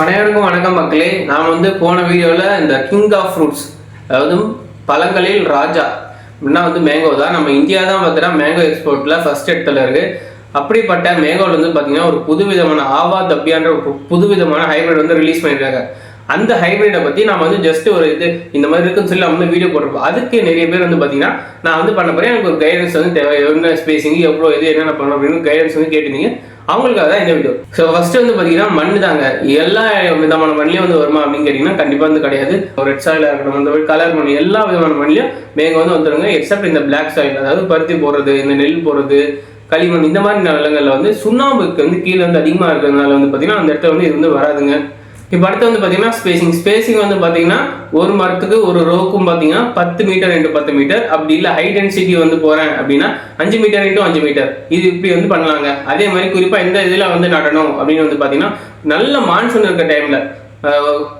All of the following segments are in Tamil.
அனைவருக்கும் வணக்கம் மக்களே. நான் வந்து போன வீடியோவில் இந்த கிங் ஆஃப் ஃப்ரூட்ஸ் அதாவது பழங்களில் ராஜா அப்படின்னா வந்து மேங்கோ தான். நம்ம இந்தியா தான் பார்த்தீங்கன்னா மேங்கோ எக்ஸ்போர்ட்டில் ஃபர்ஸ்ட் இடத்துல இருக்குது அப்படிப்பட்ட மேங்கோவில் வந்து பார்த்தீங்கன்னா ஒரு புதுவிதமான ஆவா தப்பியான்ற ஒரு புதுவிதமான ஹைபிரிட் வந்து ரிலீஸ் பண்ணியிருக்காங்க. அந்த ஹைபிரிட்டை பற்றி நான் வந்து ஜஸ்ட் ஒரு இது இந்த மாதிரி இருக்குன்னு சொல்லி நான் வந்து வீடியோ போட்டிருப்போம். அதுக்கு நிறைய பேர் வந்து பார்த்தீங்கன்னா நான் வந்து பண்ண போகிறேன் எனக்கு ஒரு கைடன்ஸ் வந்து தேவை. என்ன ஸ்பேசிங் எவ்வளோ இது என்னென்ன பண்ணணும் அப்படின்னு கைடன்ஸ் வந்து கேட்டிருந்தீங்க. அவங்களுக்காக தான் இந்த வீடியோ ஸோ ஃபர்ஸ்ட் வந்து பார்த்தீங்கன்னா மண் தாங்க. எல்லா விதமான மண்ணிலையும் வந்து வருமா அப்படின்னு கேட்டிங்கன்னா கண்டிப்பாக வந்து கிடையாது. ஒரு ரெட் சாயிலாக இருக்கட்டும் அந்த கலர் மண் எல்லா விதமான மண்ணிலையும் மேங்க வந்து வந்துடுங்க எக்ஸப்ட் இந்த பிளாக் சாயில் அதாவது பருத்தி போடுறது இந்த நெல் போடுறது களிமண் இந்த மாதிரி நிலங்களில் வந்து சுண்ணாம்புக்கு வந்து கீழே வந்து அதிகமாக இருக்கிறதுனால வந்து பார்த்தீங்கன்னா அந்த இடத்துல வந்து இது வந்து வராதுங்க. இப்போ அடுத்து வந்து பார்த்தீங்கன்னா ஸ்பேசிங் ஸ்பேசிங் வந்து பார்த்தீங்கன்னா ஒரு மரத்துக்கு ஒரு ரோக்கும் பார்த்தீங்கன்னா பத்து மீட்டர் இன்ட்டு பத்து மீட்டர் அப்படி இல்லை ஹை டென்சிட்டி வந்து போகிறேன் அப்படின்னா அஞ்சு மீட்டர் இன்ட்டு அஞ்சு மீட்டர் இது இப்படி வந்து பண்ணலாங்க. அதே மாதிரி குறிப்பாக எந்த இதில் வந்து நடணும் அப்படின்னு வந்து பார்த்தீங்கன்னா நல்ல மான்சூன் இருக்க டைமில்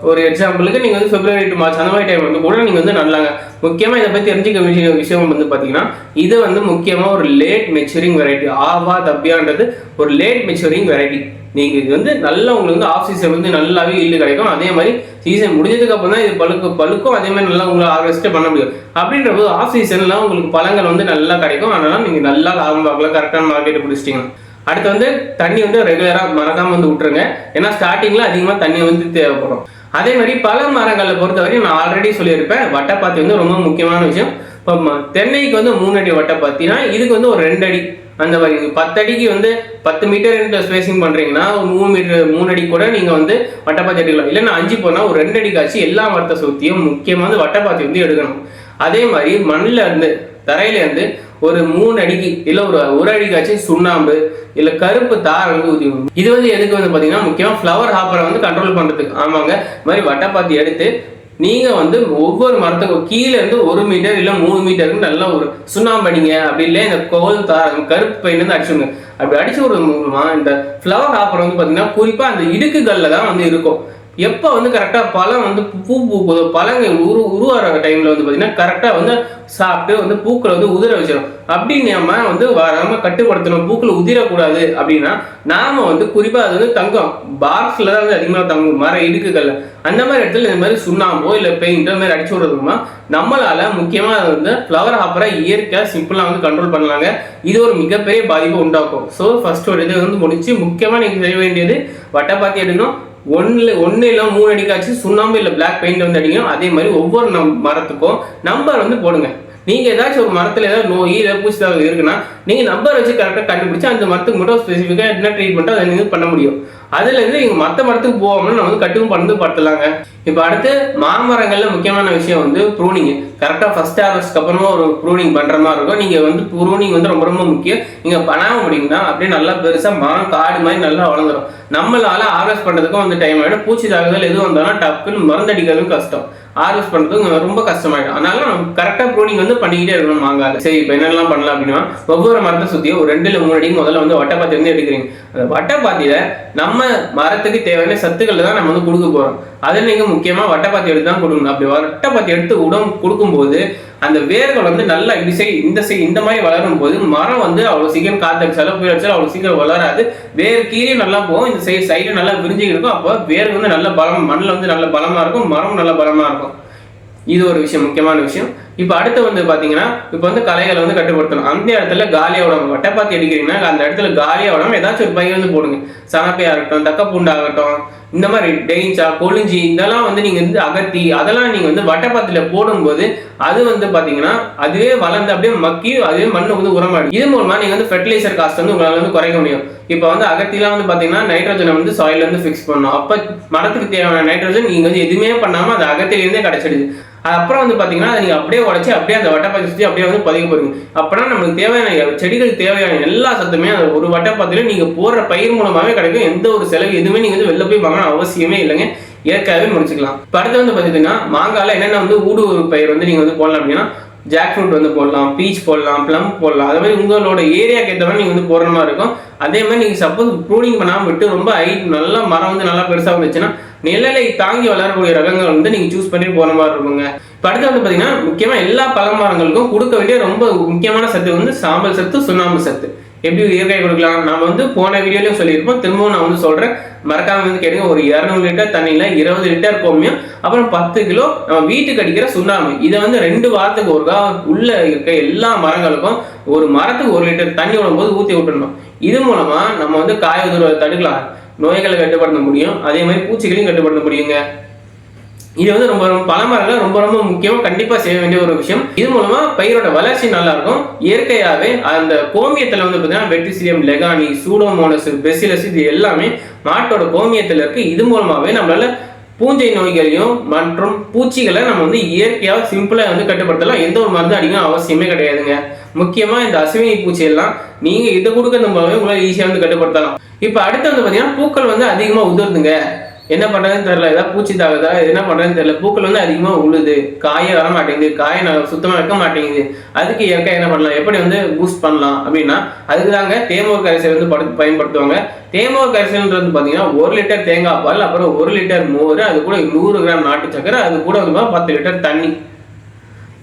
ஒரு எக்ஸாம்பிளுக்கு நீங்கள் வந்து பிப்ரவரி டு மார்ச் அந்த மாதிரி டைம் வந்து கூட நீங்கள் வந்து நடலாங்க முக்கியமாக இதை பற்றி தெரிஞ்சுக்க வேண்டிய விஷயம் வந்து பார்த்தீங்கன்னா இது வந்து முக்கியமாக ஒரு லேட் மெச்சூரிங் வெரைட்டி ஆவா தப்பியான்றது ஒரு லேட் மெச்சூரிங் வெரைட்டி நீங்கள் இது வந்து நல்லா உங்களுக்கு வந்து ஆஃப் சீசன் வந்து நல்லாவே இல்லு கிடைக்கும். அதே மாதிரி சீசன் முடிஞ்சதுக்கு அப்புறம் தான் இது பழுக்கு பழுக்கும். அதே மாதிரி நல்லா உங்களை ஹார்வெஸ்ட் பண்ண முடியும். அப்படின்ற போது ஆஃப் சீசன்லாம் உங்களுக்கு பழங்கள் வந்து நல்லா கிடைக்கும். அதனால நீங்கள் நல்லா லாபம் பார்க்கலாம். கரெக்டான மார்க்கெட்டை பிடிச்சிட்டிங்க அடுத்து வந்து தண்ணி வந்து ரெகுலராக மறக்காம வந்து விட்டுருங்க. ஏன்னா ஸ்டார்டிங்கில் அதிகமாக தண்ணி வந்து தேவைப்படும். அதே மாதிரி பல மரங்களை பொறுத்தவரைக்கும் நான் ஆல்ரெடி சொல்லியிருப்பேன். வட்டப்பாத்தி வந்து ரொம்ப முக்கியமான விஷயம். இப்போ தென்னைக்கு வந்து மூணு அடி வட்டப்பாத்தினா இதுக்கு வந்து ஒரு ரெண்டு அடி. அந்த மாதிரி பத்து அடிக்கு வந்து பத்து மீட்டர் ஸ்பேசிங் பண்ணுறீங்கன்னா ஒரு மூணு மீட்டர் மூணு அடி கூட நீங்கள் வந்து வட்டப்பாத்தி எடுக்கலாம். இல்லைன்னா அஞ்சு போனால் ஒரு ரெண்டு அடி காய்ச்சி எல்லா மரத்தை சுற்றியும் முக்கியமாக வந்து வட்டப்பாத்தி வந்து எடுக்கணும். அதே மாதிரி மண்ணில் இருந்து தரையிலேருந்து ஒரு மூணு அடிக்கு இல்ல ஒரு ஒரு அடிக்காச்சும் சுண்ணாம்பு இல்ல கருப்பு தார் வந்து ஊத்தி இது வந்து எதுக்கு வந்து பாத்தீங்கன்னா முக்கியமா ஃப்ளவர் ஹாப்பரை வந்து கண்ட்ரோல் பண்றதுக்கு. ஆமாங்க. இது மாதிரி வட்டப்பாத்தி எடுத்து நீங்க வந்து ஒவ்வொரு மரத்துக்கும் கீழே இருந்து ஒரு மீட்டர் இல்ல மூணு மீட்டருக்கு நல்லா ஒரு சுண்ணாம்பு அடிங்க. அப்படி இல்லை இந்த கோல் தார் கருப்பு பெயிண்ட் வந்து அடிச்சுங்க அப்படி அடிச்சு ஒரு மூலமா இந்த ஃப்ளவர் ஹாப்பர் வந்து பாத்தீங்கன்னா குறிப்பா அந்த இடுக்குகள்ல தான் வந்து இருக்கும். எப்போ வந்து கரெக்டாக பழம் வந்து பூ பூக்குதோ பழங்க உரு உருவாகிற டைமில் வந்து பார்த்தீங்கன்னா கரெக்டாக வந்து சாப்பிட்டு வந்து பூக்களை வந்து உதிர வச்சிடும் அப்படி நம்ம வந்து வராமல் கட்டுப்படுத்தணும். பூக்களை உதிரக்கூடாது அப்படின்னா நாம் வந்து குறிப்பாக அது வந்து தங்கம். பாக்ஸில் தான் வந்து அதிகமாக தங்கும். மர இடுக்குகளில். அந்த மாதிரி இடத்துல இந்த மாதிரி சுண்ணாம்போ இல்லை பெயிண்டோ மாதிரி அடிச்சு விடுறதுமா நம்மளால் முக்கியமாக வந்து ஃப்ளவர் ஹாப்பரை இயற்கையாக சிம்பிளாக வந்து கண்ட்ரோல் பண்ணலாங்க. இது ஒரு மிகப்பெரிய பாதிப்பை உண்டாக்கும். ஸோ ஃபஸ்ட்டு ஒரு இது வந்து முடிச்சு முக்கியமாக நீங்கள் செய்ய வேண்டியது வட்டைப்பாத்தி எடுக்கணும். ஒன்றில் ஒன்று இல்லை மூணு அடிக்காச்சு சுண்ணாம்பு இல்லை பிளாக் பெயிண்ட் வந்து அடிக்கணும் அதே மாதிரி ஒவ்வொரு நம் மரத்துக்கும் நம்பர் வந்து போடுங்க. நீங்க ஏதாச்சும் ஒரு மரத்துல ஏதாவது நோய் ஏதாவது பூச்சி இருக்குன்னா நீங்க நம்பர் வச்சு கரெக்டாக கண்டுபிடிச்சி அந்த மரத்துக்கு மட்டும் ஸ்பெசிஃபிக்காக என்ன ட்ரீட்மெண்ட்டோ அதை நீங்க பண்ண முடியும். அதுலேருந்து இங்கே மற்ற மரத்துக்கு போகாமல் நம்ம வந்து கட்டும் பண்ணது படுத்தலாங்க. இப்போ அடுத்து மாமரங்களில் முக்கியமான விஷயம் வந்து ப்ரூனிங் கரெக்டாக ஃபர்ஸ்ட் ஹார்வெஸ்ட்க்கு அப்புறமா ஒரு ப்ரூனிங் பண்ணுற மாதிரி இருக்கும். நீங்கள் வந்து ப்ரூனிங் வந்து ரொம்ப ரொம்ப முக்கியம். நீங்கள் பண்ணாம முடியுங்கன்னா அப்படியே நல்லா பெருசாக மரம் காடு மாதிரி நல்லா வளர்ந்துடும் நம்மளால ஹார்வெஸ்ட் பண்ணுறதுக்கும் வந்து டைம் ஆகிடும் பூச்சி தாக்குதல் எதுவும் வந்தாலும் டப்புன்னு மருந்தடிக்கிறதும் கஷ்டம். ஹார்வெஸ்ட் பண்ணுறது ரொம்ப கஷ்டமாயிடும். அதனால நம்ம கரெக்டாக ப்ரூனிங் வந்து பண்ணிக்கிட்டே இருக்கணும் மாங்காய் சரி இப்போ என்னெல்லாம் பண்ணலாம் அப்படின்னா ஒவ்வொரு மரத்தை சுற்றியும் ஒரு ரெண்டு இல்லை மூணு அடிக்கு முதல்ல வந்து வட்டப்பாத்தி வந்து எடுக்கிறீங்க. அந்த வட்டப்பாத்தியில் நம்ம மரத்துக்கு தேவையான சத்துக்களை தான் நம்ம வந்து கொடுக்க போகிறோம் அதை நீங்கள் முக்கியமாக வட்டைப்பாத்தி எடுத்து தான் கொடுக்கணும். அப்படி வட்டைப்பாத்தி எடுத்து உடம்பு கொடுக்கும்போது அந்த வேர்கள் வந்து நல்லா இப்படி செய் இந்த செய் இந்த மாதிரி வளரும் போது மரம் வந்து அவ்வளோ சீக்கிரம் காத்தடிச்சாலும் புயல் அடிச்சாலும் அவ்வளோ சீக்கிரம் வளராது. வேர் கீழே நல்லா போகும் இந்த சைடு சைடு நல்லா விரிஞ்சு இருக்கும் அப்போ வேர் வந்து நல்ல பலம் மண்ணில் வந்து நல்ல பலமாக இருக்கும் மரம் நல்ல பலமாக இருக்கும். இது ஒரு விஷயம் முக்கியமான விஷயம். இப்போ அடுத்து வந்து பார்த்தீங்கன்னா இப்போ வந்து களைகளை வந்து கட்டுப்படுத்தணும். அந்த இடத்துல காலியாக உடம்பு வட்டை பார்த்து எடுக்கிறீங்கன்னா அந்த இடத்துல காலியாக உடம்பு ஏதாச்சும் ஒரு பயிர் வந்து போடுங்க. சனப்பையா இருக்கட்டும் தக்கப்பூண்டாகட்டும் இந்த மாதிரி டெயின்சா கொழிஞ்சி இதெல்லாம் வந்து நீங்கள் வந்து அகத்தி அதெல்லாம் நீங்கள் வந்து வட்டப்பத்தில் போடும்போது அது வந்து பார்த்தீங்கன்னா அதுவே வளர்ந்து அப்படியே மக்கி அதுவே மண்ணு வந்து உரமாடும் இது மூலமாக நீங்கள் வந்து ஃபெர்டிலைசர் காஸ்ட் வந்து உங்களால் வந்து குறைக்க முடியும். இப்போ வந்து அகத்திலாம் வந்து பார்த்தீங்கன்னா நைட்ரஜனை வந்து சாயில் வந்து ஃபிக்ஸ் பண்ணணும். அப்போ மரத்துக்கு தேவையான நைட்ரஜன் நீங்கள் வந்து எதுவுமே பண்ணாமல் அது அகத்திலேருந்தே கிடச்சிடுது அப்புறம் வந்து பார்த்தீங்கன்னா அதை நீங்கள் அப்படியே உடச்சி அப்படியே அந்த வட்டப்பாத்தி சுற்றி அப்படியே வந்து பதிக்க போகிறீங்க அப்படின்னா நமக்கு தேவையான செடிகளுக்கு தேவையான எல்லா சத்துமே அந்த ஒரு வட்டைப்பாத்திலும் நீங்கள் போடுற பயிர் மூலமாகவே கிடைக்கும். எந்த ஒரு செலவு எதுவுமே நீங்கள் வந்து வெளில போய் வாங்கணும் அவசியமே இல்லைங்க. இயற்கையாகவே முடிச்சுக்கலாம். இப்போ அடுத்து வந்து பார்த்தீங்கன்னா மாங்காயில் என்னென்ன வந்து ஊடு பயிர் வந்து நீங்கள் வந்து போடலாம் அப்படின்னா ஜாக் ஃப்ரூட் வந்து போடலாம் பீச் போடலாம் ப்ளம் போடலாம். அதே மாதிரி உங்களோட ஏரியாக்கு ஏற்ற மாதிரி நீங்கள் வந்து போடுற மாதிரி இருக்கும். அதே மாதிரி நீங்கள் சப்போஸ் ப்ரூனிங் பண்ணாமல் விட்டு ரொம்ப ஹைட் நல்லா மரம் வந்து நல்லா பெருசாக வந்துச்சுன்னா நிழலை தாங்கி வளரக்கூடிய ரகங்கள் வந்து நீங்கள் சூஸ் பண்ணி போகிற மாதிரி இருக்குங்க. இப்போ அடுத்து வந்து பார்த்தீங்கன்னா முக்கியமாக எல்லா பழமரங்களுக்கும் கொடுக்க வேண்டிய ரொம்ப முக்கியமான சத்து வந்து சாம்பல் சத்து சுண்ணாம்பு சத்து. எப்படி இயற்கை கொடுக்கலாம்? நம்ம வந்து போன வீடியோலையும் சொல்லியிருப்போம். திரும்பவும் நான் வந்து சொல்றேன். மறக்காம வந்து கேட்டுங்க. ஒரு இரநூறு லிட்டர் தண்ணியில இருபது லிட்டர் கோமியம் அப்புறம் பத்து கிலோ நம்ம வீட்டுக்கு அடிக்கிற சுண்ணாம்பு. இதை வந்து ரெண்டு வாரத்துக்கு ஒருக்கா உள்ள இருக்க எல்லா மரங்களுக்கும் ஒரு மரத்துக்கு ஒரு லிட்டர் தண்ணி விடும்போது ஊற்றி விட்டுடணும். இது மூலமா நம்ம வந்து காய தடுக்கலாம். நோய்களை கட்டுப்படுத்த முடியும். அதே மாதிரி பூச்சிகளையும் கட்டுப்படுத்த முடியுங்க. இது வந்து ரொம்ப ரொம்ப பழமரங்கள் ரொம்ப ரொம்ப முக்கியம் கண்டிப்பா செய்ய வேண்டிய ஒரு விஷயம். இது மூலமா பயிரோட வளர்ச்சி நல்லா இருக்கும் இயற்கையாவே அந்த கோமியத்துல வந்து பாத்தீங்கன்னா வெட்டிசிலியம் லெகானி சூடோமோனஸ் பெசிலஸ் இது எல்லாமே மாட்டோட கோமியத்துல இருக்கு. இது மூலமாவே நம்மளால பூஞ்சை நோய்களையும் மற்றும் பூச்சிகளை நம்ம வந்து இயற்கையாக சிம்பிளா வந்து கட்டுப்படுத்தலாம். எந்த ஒரு மருந்து அடிக்கும் அவசியமே கிடையாதுங்க. முக்கியமாக இந்த அசுவினி பூச்சி எல்லாம் இதை கொடுக்கறது மூலமே உங்களால் ஈஸியாக வந்து கட்டுப்படுத்தலாம். இப்போ அடுத்து வந்து பார்த்தீங்கன்னா பூக்கள் வந்து அதிகமாக உதிர்ந்துங்க. என்ன பண்ணுறதுன்னு தெரியல. ஏதாவது பூச்சி தாகுதா என்ன பண்ணுறதுன்னு தெரில பூக்கள் வந்து அதிகமாக உழுது காய வர மாட்டேங்குது காய ந- சுத்தமாக வைக்க மாட்டேங்குது. அதுக்கு இயற்கை என்ன பண்ணலாம்? எப்படி வந்து பூஸ்ட் பண்ணலாம்? அப்படின்னா அதுக்கு தாங்க தேமோர் கரைசல் வந்து படு- பயன்படுத்துவாங்க. தேமோர் கரைசல்ன்றது பார்த்தீங்கன்னா ஒரு லிட்டர் தேங்காய் பால் அப்புறம் ஒரு லிட்டர் மோர் அது கூட நூறு கிராம் நாட்டு சக்கரை அது கூட வந்து பத்து லிட்டர் தண்ணி.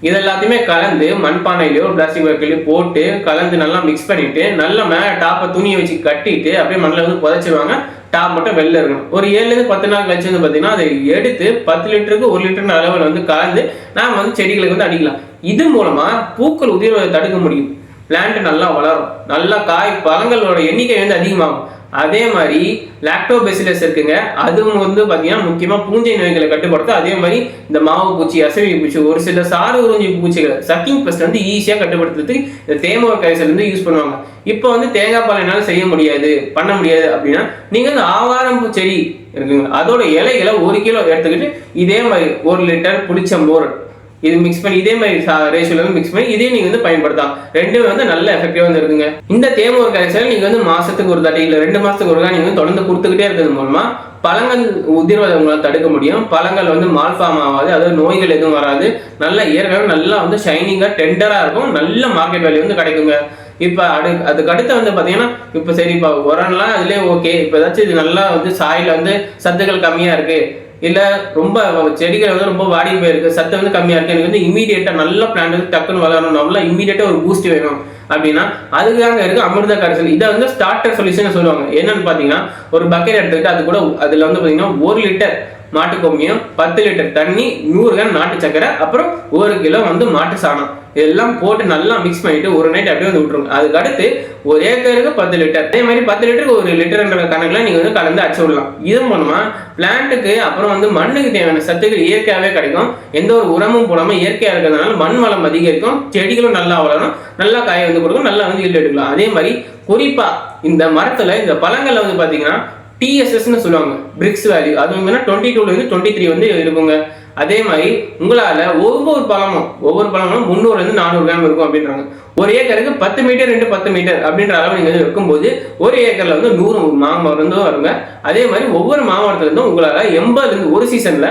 இது எல்லாத்தையுமே கலந்து மண்பானையிலயோ பிளாஸ்டிக் பேக்கிலையோ போட்டு கலந்து நல்லா மிக்ஸ் பண்ணிட்டு நல்லா மேலே டாப்பை துணியை வச்சு கட்டிட்டு அப்படியே மண்ணில் வந்து புதைச்சிருவாங்க. டாப் மட்டும் வெளில இருக்கணும். ஒரு ஏழுலேருந்து பத்து நாள் கழிச்சு வந்து பார்த்தீங்கன்னா அதை எடுத்து பத்து லிட்டருக்கு ஒரு லிட்டர் அளவில் வந்து கலந்து நாம வந்து செடிகளுக்கு வந்து அடிக்கலாம். இது மூலமா பூக்கள் உதிர்வதை தடுக்க முடியும். பிளான்ட் நல்லா வளரும். நல்லா காய் பழங்களோட எண்ணிக்கை வந்து அதிகமாகும். அதே மாதிரி லாக்டோபெசிலஸ் இருக்குங்க. அதுவும் வந்து பார்த்தீங்கன்னா முக்கியமாக பூஞ்சை நோய்களை கட்டுப்படுத்த. அதே மாதிரி இந்த மாவு பூச்சி அசவி பூச்சி ஒரு சில சாறு உறிஞ்சி பூச்சிகளை சக்கிங் பெஸ்ட் வந்து ஈஸியாக கட்டுப்படுத்துறதுக்கு இந்த தேமோர் கரைசல் வந்து யூஸ் பண்ணுவாங்க. இப்போ வந்து தேங்காய் பால் என்னால் செய்ய முடியாது பண்ண முடியாது அப்படின்னா நீங்கள் வந்து ஆவாரம் செடி இருக்குங்க. அதோட இலைகளை ஒரு கிலோ எடுத்துக்கிட்டு இதே மாதிரி ஒரு லிட்டர் புளிச்ச மோர் இது மிக்ஸ் பண்ணி இதே மாதிரி ரேஷியோல வந்து மிக்ஸ் பண்ணி இதே நீங்க வந்து பயன்படுத்தலாம். ரெண்டுமே வந்து நல்ல எஃபெக்டிவா வந்து இருக்குங்க. இந்த தேமூர் கரைசல் நீங்க வந்து மாசத்துக்கு ஒரு தட்டி இல்ல ரெண்டு மாசத்துக்கு ஒருக்கா நீங்க வந்து தொடர்ந்து கொடுத்துக்கிட்டே இருக்கிறது மூலமா பழங்கள் உதிர்வதை உங்களால் தடுக்க முடியும். பழங்கள் வந்து மால்ஃபார்ம் ஆகாது அதாவது நோய்கள் எதுவும் வராது. நல்ல இயற்கையாக நல்லா வந்து ஷைனிங்காக டெண்டராக இருக்கும். நல்ல மார்க்கெட் வேல்யூ வந்து கிடைக்குங்க. இப்போ அடு அதுக்கு அடுத்து வந்து பார்த்தீங்கன்னா இப்போ சரி இப்போ உரம்லாம் அதுலேயே ஓகே இப்போ ஏதாச்சும் இது நல்லா வந்து சாயில் வந்து சத்துக்கள் கம்மியாக இருக்குது இல்லை ரொம்ப செடிகள் வந்து ரொம்ப வாடி போயிருக்கு சத்து வந்து கம்மியாக இருக்குது எனக்கு வந்து இமீடியட்டாக நல்ல பிளான் வந்து டக்குன்னு வளரணும். நம்மள இமீடியட்டாக ஒரு பூஸ்ட் வேணும். அப்படின்னா அதுக்காக இருக்கு அமிர்த கரைசல். இதை வந்து ஸ்டார்டர் சொல்யூஷன் சொல்லுவாங்க. என்னன்னு பார்த்தீங்கன்னா ஒரு பக்கெட் எடுத்துக்கிட்டு அது கூட அதில் வந்து பார்த்தீங்கன்னா ஒரு லிட்டர் மாட்டு பத்து லிட்டர் தண்ணி நூறு கிராம் நாட்டு சக்கரை அப்புறம் ஒரு கிலோ வந்து மாட்டு சாணம். இதெல்லாம் போட்டு நல்லா மிக்ஸ் பண்ணிட்டு ஒரு நைட் அப்படியே வந்து விட்டுருங்க. அதுக்கு அடுத்து ஒரு ஏக்கருக்கு பத்து லிட்டர். அதே மாதிரி பத்து லிட்டருக்கு ஒரு லிட்டர்ன்ற கணக்கில் நீங்கள் வந்து கலந்து அச்சு விடலாம். இது மூலமாக பிளான்ட்டுக்கு அப்புறம் வந்து மண்ணுக்கு தேவையான சத்துக்கள் இயற்கையாகவே கிடைக்கும். எந்த ஒரு உரமும் போடாமல் இயற்கையாக இருக்கிறதுனால மண் வளம் அதிகரிக்கும். செடிகளும் நல்லா வளரும். நல்லா காய வந்து கொடுக்கும். நல்லா வந்து ஈல்டு எடுக்கலாம். அதே மாதிரி குறிப்பாக இந்த மரத்தில் இந்த பழங்களில் வந்து பார்த்தீங்கன்னா டிஎஸ்எஸ்னு சொல்லுவாங்க. பிரிக்ஸ் வேல்யூ அது வந்து டுவெண்ட்டி டூல இருந்து டுவெண்ட்டி த்ரீ வந்து இருக்குங்க அதே மாதிரி உங்களால ஒவ்வொரு பழமும் ஒவ்வொரு பழமும் முந்நூறுல இருந்து நானூறு கிராம் இருக்கும் அப்படின்றாங்க. ஒரு ஏக்கருக்கு பத்து மீட்டர் ரெண்டு பத்து மீட்டர் அப்படின்ற அளவு நீங்க வந்து வைக்கும்போது ஒரு ஏக்கர்ல வந்து நூறு மாமரம் வருங்க. அதே மாதிரி ஒவ்வொரு மாமரத்துலேருந்தும் உங்களால் உங்களால எண்பதுல இருந்து ஒரு சீசன்ல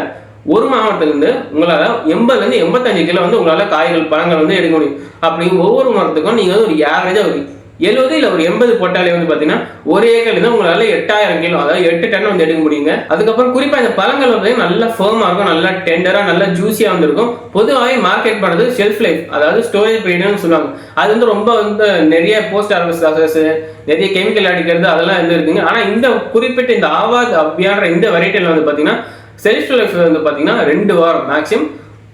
ஒரு மாவட்டத்துலேருந்து உங்களால் உங்களால எண்பதுல இருந்து எண்பத்தஞ்சு கிலோ வந்து உங்களால காய்கள் பழங்கள் வந்து எடுக்க முடியும். அப்படி ஒவ்வொரு மரத்துக்கும் நீங்க வந்து ஒரு ஆவரேஜா ஒரு எழுபது இல்லை ஒரு எண்பது போட்டாலே வந்து பார்த்தீங்கன்னா ஒரு ஏக்கர் இருந்து உங்களால் எட்டாயிரம் கிலோ அதாவது எட்டு டன் வந்து எடுக்க முடியுங்க. அதுக்கப்புறம் குறிப்பாக இந்த பழங்கள் வந்து நல்லா ஃபேமாக இருக்கும் நல்லா டெண்டராக நல்லா ஜூஸியாக வந்துருக்கும். பொதுவாகவே மார்க்கெட் பண்ணுறது ஷெல்ஃப் லைஃப் அதாவது ஸ்டோரேஜ் பீரியட்னு சொல்லுவாங்க. அது வந்து ரொம்ப வந்து நிறைய போஸ்ட் ஆர்வஸ் ப்ராசஸ் நிறைய கெமிக்கல் அடிக்கிறது அதெல்லாம் வந்து இருக்குங்க. ஆனால் இந்த குறிப்பிட்ட இந்த ஆவாத் அபியான்ற இந்த வெரைட்டியில் வந்து பார்த்தீங்கன்னா செல்ஃப் லைஃப் வந்து பார்த்தீங்கன்னா ரெண்டு வாரம் மேக்ஸிமம்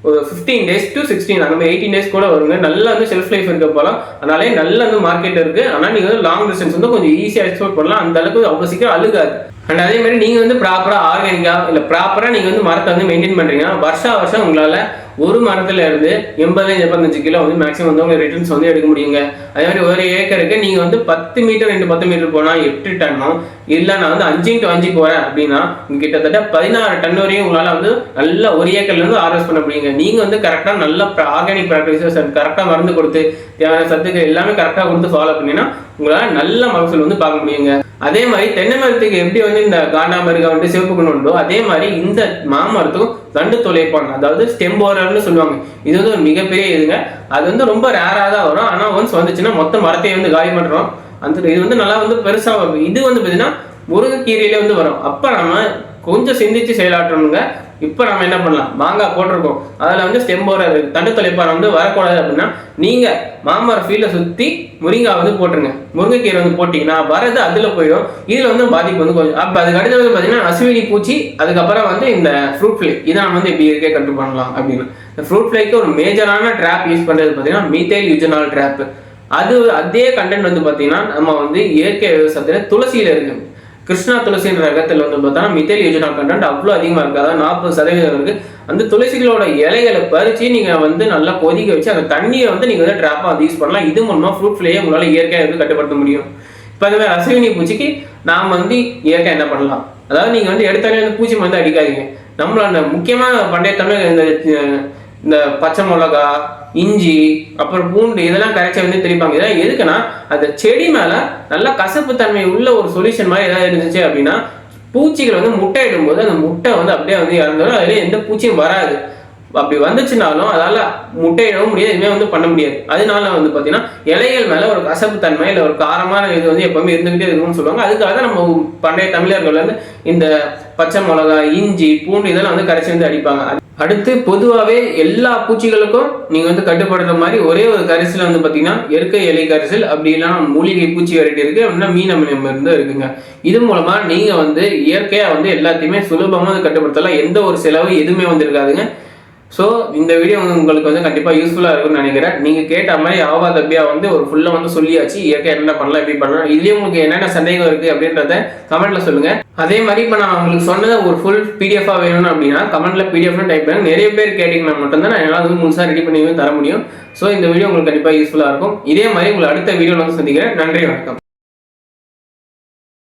ஒரு ஃபிஃப்டீன் டேஸ் டு சிக்ஸ்டீன் அந்த மாதிரி எயிட்டீன் டேஸ் கூட வருங்க. நல்லா வந்து ஷெல்ஃப் லைஃப் இருக்க போகலாம் அதனாலே நல்ல வந்து மார்க்கெட் இருக்கு. ஆனால் நீங்கள் வந்து லாங் டிஸ்டன்ஸ் வந்து கொஞ்சம் ஈஸியாக எக்ஸ்போர்ட் பண்ணலாம். அந்த அளவுக்கு அவ்வளோ சீக்கிரம் அழுகாது. அண்ட் அதே மாதிரி நீங்கள் வந்து ப்ராப்பராக ஆர்கானிக்காக இல்லை ப்ராப்பராக நீங்கள் வந்து மரத்தை வந்து மெயின்டைன் பண்ணுறீங்கன்னா வருஷா வருஷம் உங்களால் ஒரு மரத்துல இருந்து எண்பதுலேருந்து எண்பத்தஞ்சு கிலோ வந்து மேக்ஸிமம் வந்து உங்க ரிட்டர்ன்ஸ் வந்து எடுக்க முடியுங்க. அதே மாதிரி ஒரு ஏக்கருக்கு நீங்க வந்து பத்து மீட்டர் ரெண்டு பத்து மீட்டர் போனா எட்டு டன்னும் இல்ல நான் வந்து அஞ்சு டு அஞ்சு போறேன் அப்படின்னா கிட்டத்தட்ட பதினாறு டன் வரையும் உங்களால வந்து நல்ல ஒரு ஏக்கர்ல இருந்து ஹார்வெஸ்ட் பண்ண முடியுங்க. நீங்க வந்து கரெக்டா நல்ல ஆர்கானிக் ப்ராக்டிசஸ் கரெக்டா மருந்து கொடுத்து தேவையான சத்துக்கள் எல்லாமே கரெக்டா கொடுத்து ஃபாலோ பண்ணினா உங்களால நல்ல மகசூல் வந்து பார்க்க முடியுங்க. அதே மாதிரி தென்னை மரத்துக்கு எப்படி வந்து இந்த காண்டாமிருகம் வந்து சிவப்பு குணம் உண்டோ அதே மாதிரி இந்த மாமரத்துக்கும் தண்டு தொலைப்பான் அதாவது ஸ்டெம்போரர்னு சொல்லுவாங்க. இது வந்து ஒரு மிகப்பெரிய இதுங்க. அது வந்து ரொம்ப ரேராக தான் வரும். ஆனால் ஒன்ஸ் வந்துச்சுன்னா மொத்த மரத்தையே வந்து காலி பண்ணுறோம் அந்த இது வந்து நல்லா வந்து பெருசாக வரும். இது வந்து பார்த்தீங்கன்னா முருங்கைக்கீரையிலே வந்து வரும். அப்போ நம்ம கொஞ்சம் சிந்திச்சு செயலாற்றணுங்க. இப்போ நம்ம என்ன பண்ணலாம்? மாங்காய் போட்டிருக்கோம். அதில் வந்து ஸ்டெம்போர தண்டு தொலைப்பாறை வந்து வரக்கூடாது அப்படின்னா நீங்கள் மாமர ஃபீல்டை சுற்றி முருங்காய் வந்து போட்டுருங்க. முருங்கைக்கீரை வந்து போட்டிங்கன்னா வரது அதில் போயிடும். இதில் வந்து பாதிப்பு வந்து கொஞ்சம் அப்போ அதுக்கு அடுத்தது வந்து பார்த்தீங்கன்னா அசுவினி பூச்சி அதுக்கப்புறம் வந்து இந்த ஃப்ரூட் ஃப்ளை இதை நம்ம வந்து எப்படி இருக்கே கண்ட்ரோல் பண்ணலாம் அப்படின்னு. இந்த ஃப்ரூட் ஃப்ளைக்கு ஒரு மேஜரான ட்ராப் யூஸ் பண்ணுறது பார்த்தீங்கன்னா மீத்தேல் யூஜனால் ட்ராப் அது அதே கண்டென்ட் வந்து பார்த்தீங்கன்னா நம்ம வந்து இயற்கை விவசாயத்தில் துளசியில் இருக்குது கிருஷ்ணா துளசின்ற ரகத்தில் வந்து பார்த்தோம்னா மித்தேல் யோஜனா கண்டென்ட் அவ்வளோ அதிகமாக இருக்குது அதாவது நாற்பது சதவீதம் இருக்குது அந்த துளசிகளோட இலைகளை பறித்து நீங்கள் வந்து நல்லா கொதிக்க வச்சு அந்த தண்ணியை வந்து நீங்கள் வந்து ட்ராப்பாக வந்து யூஸ் பண்ணலாம். இது மூலமாக ஃப்ரூட் ஃப்ளையை உங்களால் இயற்கையாக வந்து கட்டுப்படுத்த முடியும். இப்போ அதுவே அசுவினி பூச்சிக்கு நாம் வந்து இயற்கை என்ன பண்ணலாம்? அதாவது நீங்கள் வந்து எடுத்தாலே வந்து பூச்சி மருந்து அடிக்காதீங்க. நம்மள அந்த முக்கியமாக பண்டைய தமிழ் இந்த இந்த பச்சை மிளகா இஞ்சி அப்புறம் பூண்டு இதெல்லாம் கரைச்சி வந்து தெளிப்பாங்க. இதெல்லாம் எதுக்குன்னா அந்த செடி மேலே நல்ல கசப்பு தன்மை உள்ள ஒரு சொல்யூஷன் மாதிரி ஏதாவது இருந்துச்சு அப்படின்னா பூச்சிகள் வந்து முட்டையிடும் போது அந்த முட்டை வந்து அப்படியே வந்து இறந்துடும் அதுல எந்த பூச்சியும் வராது. அப்படி வந்துச்சுனாலும் அதால் முட்டையிடவும் முடியாது எதுவுமே வந்து பண்ண முடியாது. அதனால வந்து பார்த்தீங்கன்னா இலைகள் மேலே ஒரு கசப்பு தன்மை இல்லை ஒரு காரமான இது வந்து எப்பவுமே இருந்துகிட்டே இருக்கும்னு சொல்லுவாங்க. அதுக்காக நம்ம பண்டைய தமிழர்கள் வந்து இந்த பச்சை மிளகா இஞ்சி பூண்டு இதெல்லாம் வந்து கரைச்சி வந்து அடிப்பாங்க. அடுத்து பொதுவாகவே எல்லா பூச்சிகளுக்கும் நீங்கள் வந்து கட்டுப்படுற மாதிரி ஒரே ஒரு கரிசல் வந்து பார்த்தீங்கன்னா இயற்கை இலை கரிசல் அப்படி இல்லைன்னா மூலிகை பூச்சி வெரைட்டி இருக்குது அப்படின்னா மீன் இருந்து இருக்குங்க. இது மூலமாக நீங்கள் வந்து இயற்கையாக வந்து எல்லாத்தையுமே சுலபமாக வந்து கட்டுப்படுத்தலாம். எந்த ஒரு செலவு எதுவுமே வந்து இருக்காதுங்க. ஸோ இந்த வீடியோ வந்து உங்களுக்கு வந்து கண்டிப்பாக யூஸ்ஃபுல்லாக இருக்கும்னு நினைக்கிறேன். நீங்கள் கேட்ட மாதிரி ஆவா தப்பியா வந்து ஒரு ஃபுல்லாக வந்து சொல்லியாச்சு. இயற்கை என்ன பண்ணலாம் எப்படி பண்ணலாம் இதுலேயும் உங்களுக்கு என்னென்ன சந்தேகம் இருக்குது அப்படின்றத கமெண்ட்ல சொல்லுங்க. அதே மாதிரி இப்போ நான் உங்களுக்கு சொன்னதை ஒரு ஃபுல் பிடிஎஃபாக வேணும் அப்படின்னா கமெண்ட்ல பிடிஎஃப்னு டைப் பண்ணுங்க. நிறைய பேர் கேட்டிங்கன்னா மட்டும்தான் நான் என்னால் வந்து முழுசாக ரெடி பண்ணி தர முடியும். ஸோ இந்த வீடியோ உங்களுக்கு கண்டிப்பாக யூஸ்ஃபுல்லாக இருக்கும். இதே மாதிரி உங்களை அடுத்த வீடியோவில் வந்து சந்திக்கிறேன். நன்றி வணக்கம்.